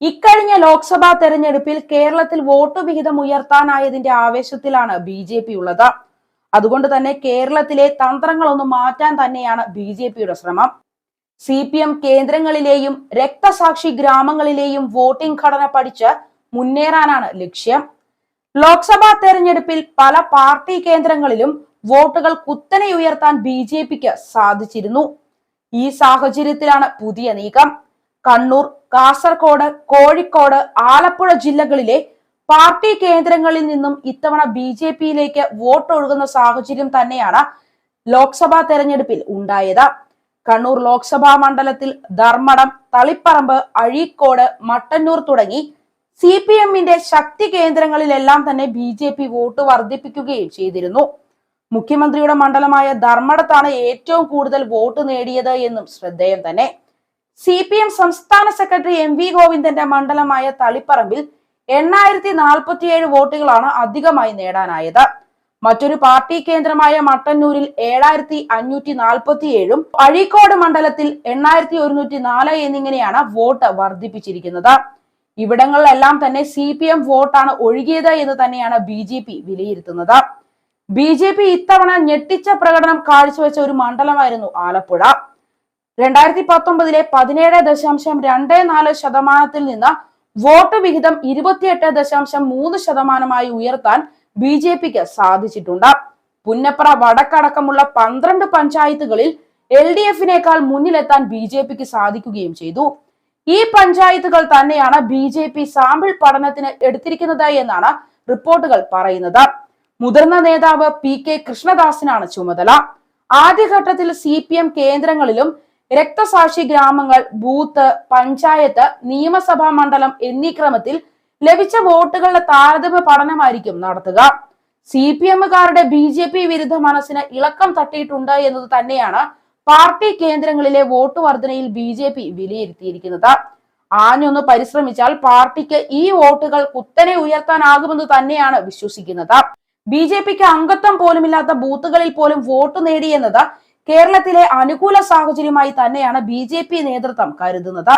ഇക്കഴിഞ്ഞ ലോക്സഭാ തെരഞ്ഞെടുപ്പിൽ കേരളത്തിൽ വോട്ട് വിഹിതം ഉയർത്താനായതിന്റെ ആവേശത്തിലാണ് ബി ജെ പി ഉള്ളത്. അതുകൊണ്ട് തന്നെ കേരളത്തിലെ തന്ത്രങ്ങളൊന്ന് മാറ്റാൻ തന്നെയാണ് ബി ജെ പിയുടെ ശ്രമം. സി പി എം കേന്ദ്രങ്ങളിലെയും രക്തസാക്ഷി ഗ്രാമങ്ങളിലെയും വോട്ടിംഗ് ഘടന പഠിച്ച് മുന്നേറാനാണ് ലക്ഷ്യം. ലോക്സഭാ തെരഞ്ഞെടുപ്പിൽ പല പാർട്ടി കേന്ദ്രങ്ങളിലും വോട്ടുകൾ കുത്തനെ ഉയർത്താൻ ബി ജെ പിക്ക് സാധിച്ചിരുന്നു. ഈ സാഹചര്യത്തിലാണ് പുതിയ നീക്കം. കണ്ണൂർ കാസർകോട് കോഴിക്കോട് ആലപ്പുഴ ജില്ലകളിലെ പാർട്ടി കേന്ദ്രങ്ങളിൽ നിന്നും ഇത്തവണ ബി ജെ പിയിലേക്ക് വോട്ട് ഒഴുകുന്ന സാഹചര്യം തന്നെയാണ് ലോക്സഭാ തെരഞ്ഞെടുപ്പിൽ ഉണ്ടായത്. കണ്ണൂർ ലോക്സഭാ മണ്ഡലത്തിൽ ധർമ്മടം തളിപ്പറമ്പ് അഴീക്കോട് മട്ടന്നൂർ തുടങ്ങി സി പി എമ്മിന്റെ ശക്തി കേന്ദ്രങ്ങളിലെല്ലാം തന്നെ ബി ജെ പി വോട്ട് വർദ്ധിപ്പിക്കുകയും ചെയ്തിരുന്നു. മുഖ്യമന്ത്രിയുടെ മണ്ഡലമായ ധർമ്മടത്താണ് ഏറ്റവും കൂടുതൽ വോട്ട് നേടിയത് എന്നും ശ്രദ്ധേയം തന്നെ. സി പി എം സംസ്ഥാന സെക്രട്ടറി എം വി ഗോവിന്ദന്റെ മണ്ഡലമായ തളിപ്പറമ്പിൽ എണ്ണായിരത്തി നാൽപ്പത്തിയേഴ് വോട്ടുകളാണ് അധികമായി നേടാനായത്. മറ്റൊരു പാർട്ടി കേന്ദ്രമായ മട്ടന്നൂരിൽ ഏഴായിരത്തി അഞ്ഞൂറ്റി നാൽപ്പത്തിയേഴും അഴീക്കോട് മണ്ഡലത്തിൽ എണ്ണായിരത്തി ഒരുന്നൂറ്റി നാല് എന്നിങ്ങനെയാണ് വോട്ട് വർദ്ധിപ്പിച്ചിരിക്കുന്നത്. ഇവിടങ്ങളിലെല്ലാം തന്നെ സി പി എം വോട്ടാണ് ഒഴുകിയത് എന്ന് തന്നെയാണ് ബി ജെ പി വിലയിരുത്തുന്നത്. ബി ജെ പി ഇത്തവണ ഞെട്ടിച്ച പ്രകടനം കാഴ്ചവെച്ച ഒരു മണ്ഡലമായിരുന്നു ആലപ്പുഴ. രണ്ടായിരത്തി പത്തൊമ്പതിലെ പതിനേഴ് ദശാംശം രണ്ട് നാല് ശതമാനത്തിൽ നിന്ന് വോട്ട് വിഹിതം ഇരുപത്തിയെട്ട് ദശാംശം മൂന്ന് ശതമാനമായി ഉയർത്താൻ ബി ജെ പിക്ക് സാധിച്ചിട്ടുണ്ട്. പുന്നപ്ര വടക്കടക്കമുള്ള പന്ത്രണ്ട് പഞ്ചായത്തുകളിൽ എൽ ഡി എഫിനേക്കാൾ മുന്നിലെത്താൻ ബി ജെ പിക്ക് സാധിക്കുകയും ചെയ്തു. ഈ പഞ്ചായത്തുകൾ തന്നെയാണ് ബി ജെ പി സാമ്പിൾ പഠനത്തിന് എടുത്തിരിക്കുന്നത് എന്നാണ് റിപ്പോർട്ടുകൾ പറയുന്നത്. മുതിർന്ന നേതാവ് പി കെ കൃഷ്ണദാസിനാണ് ചുമതല. ആദ്യഘട്ടത്തിൽ സി പി എം കേന്ദ്രങ്ങളിലും രക്തസാക്ഷി ഗ്രാമങ്ങൾ ബൂത്ത് പഞ്ചായത്ത് നിയമസഭാ മണ്ഡലം എന്നീ ക്രമത്തിൽ ലഭിച്ച വോട്ടുകളുടെ താരതമ്യ പഠനമായിരിക്കും നടത്തുക. സി പി എമ്മുകാരുടെ ബി ജെ പി വിരുദ്ധ മനസ്സിന് ഇളക്കം തട്ടിയിട്ടുണ്ട് എന്നത് തന്നെയാണ് പാർട്ടി കേന്ദ്രങ്ങളിലെ വോട്ട് വർധനയിൽ ബി ജെ പി വിലയിരുത്തിയിരിക്കുന്നത്. ആഞ്ഞൊന്ന് പരിശ്രമിച്ചാൽ പാർട്ടിക്ക് ഈ വോട്ടുകൾ കുത്തനെ ഉയർത്താനാകുമെന്ന് തന്നെയാണ് വിശ്വസിക്കുന്നത്. ബി ജെ പിക്ക് അംഗത്വം പോലുമില്ലാത്ത ബൂത്തുകളിൽ പോലും വോട്ട് നേടിയെന്നത് കേരളത്തിലെ അനുകൂല സാഹചര്യമായി തന്നെയാണ് ബി ജെ പി നേതൃത്വം കരുതുന്നത്.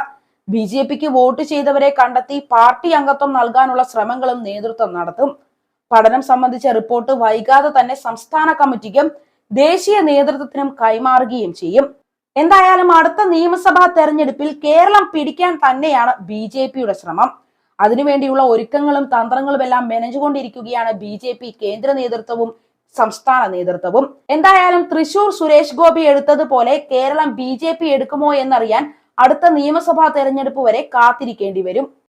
ബി ജെ പിക്ക് വോട്ട് ചെയ്തവരെ കണ്ടെത്തി പാർട്ടി അംഗത്വം നൽകാനുള്ള ശ്രമങ്ങളും നേതൃത്വം നടത്തും. പഠനം സംബന്ധിച്ച റിപ്പോർട്ട് വൈകാതെ തന്നെ സംസ്ഥാന കമ്മിറ്റിക്കും ദേശീയ നേതൃത്വത്തിനും കൈമാറുകയും ചെയ്യും. എന്തായാലും അടുത്ത നിയമസഭാ തെരഞ്ഞെടുപ്പിൽ കേരളം പിടിക്കാൻ തന്നെയാണ് ബി ജെ പിയുടെ ശ്രമം. അതിനുവേണ്ടിയുള്ള ഒരുക്കങ്ങളും തന്ത്രങ്ങളും എല്ലാം മെനഞ്ഞുകൊണ്ടിരിക്കുകയാണ് ബി ജെ പി കേന്ദ്ര നേതൃത്വവും സംസ്ഥാന നേതൃത്വവും. എന്തായാലും തൃശൂർ സുരേഷ് ഗോപി എടുത്തതുപോലെ കേരളം ബി എടുക്കുമോ എന്നറിയാൻ അടുത്ത നിയമസഭാ തെരഞ്ഞെടുപ്പ് വരെ കാത്തിരിക്കേണ്ടി വരും.